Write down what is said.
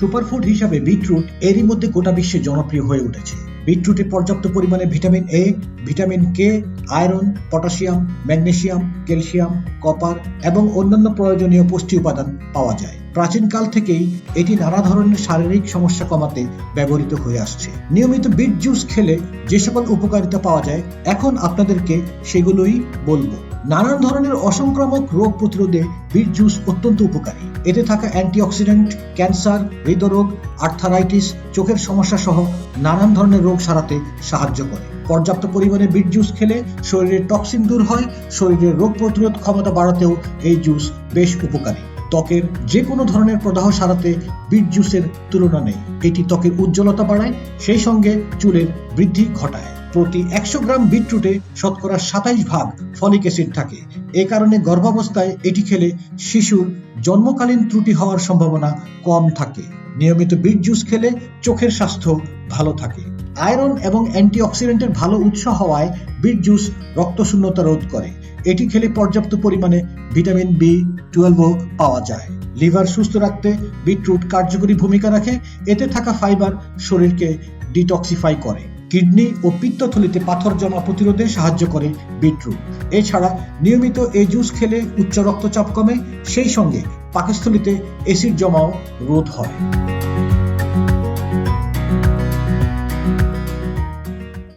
Superfood হিসাবে beetroot এরই মধ্যে গোটা বিশ্বে জনপ্রিয় হয়ে উঠেছে। বিটরুটে পর্যাপ্ত পরিমাণে vitamin A vitamin K iron, potassium magnesium calcium, copper এবং অন্যান্য প্রয়োজনীয় পুষ্টি উপাদান পাওয়া যায়। প্রাচীনকাল থেকেই এটি নানা ধরনের শারীরিক সমস্যা কমাতে ব্যবহৃত হয়ে আসছে। নিয়মিত বিট জুস খেলে যে সকল উপকারিতা পাওয়া যায়, এখন আপনাদেরকে সেগুলোই বলব। নানান ধরনের অসংক্রামক রোগ প্রতিরোধে বিট জুস অত্যন্ত উপকারী। এতে থাকা অ্যান্টিঅক্সিডেন্ট, ক্যান্সার, হৃদরোগ, আর্থারাইটিস, চোখের সমস্যা সহ নানান ধরনের রোগ সারাতে সাহায্য করে। পর্যাপ্ত পরিমাণে বিট জুস খেলে শরীরের টক্সিন দূর হয়, শরীরের রোগ প্রতিরোধ ক্ষমতা বাড়াতেও এই জুস বেশ উপকারী। ত্বকের যে কোনো ধরনের প্রদাহ সারাতে বিট জুসের তুলনা নেই। এটি ত্বকের উজ্জ্বলতা বাড়ায়, সেই সঙ্গে চুলের বৃদ্ধি ঘটায়। প্রতি একশো গ্রাম বিটরুটে শতকরা সাতাইশ ভাগ ফলিক অ্যাসিড থাকে। এ কারণে গর্ভাবস্থায় এটি খেলে শিশুর জন্মকালীন ত্রুটি হওয়ার সম্ভাবনা কম থাকে। নিয়মিত বিট জুস খেলে চোখের স্বাস্থ্য ভালো থাকে। আয়রন এবং অ্যান্টিঅক্সিডেন্টের ভালো উৎস হওয়ায় বিট জুস রক্তশূন্যতা রোধ করে। এটি খেলে পর্যাপ্ত পরিমাণে ভিটামিন বি টুয়েলভও পাওয়া যায়। লিভার সুস্থ রাখতে বিটরুট কার্যকরী ভূমিকা রাখে। এতে থাকা ফাইবার শরীরকে ডিটক্সিফাই করে। কিডনি ও পিত্তথলিতে পাথর জমা প্রতিরোধে সাহায্য করে বিটরুট। এছাড়া নিয়মিত এই জুস খেলে উচ্চ রক্তচাপ কমে। সেই সঙ্গে পাকস্থলিতে এসিড জমাও রোধ হয়।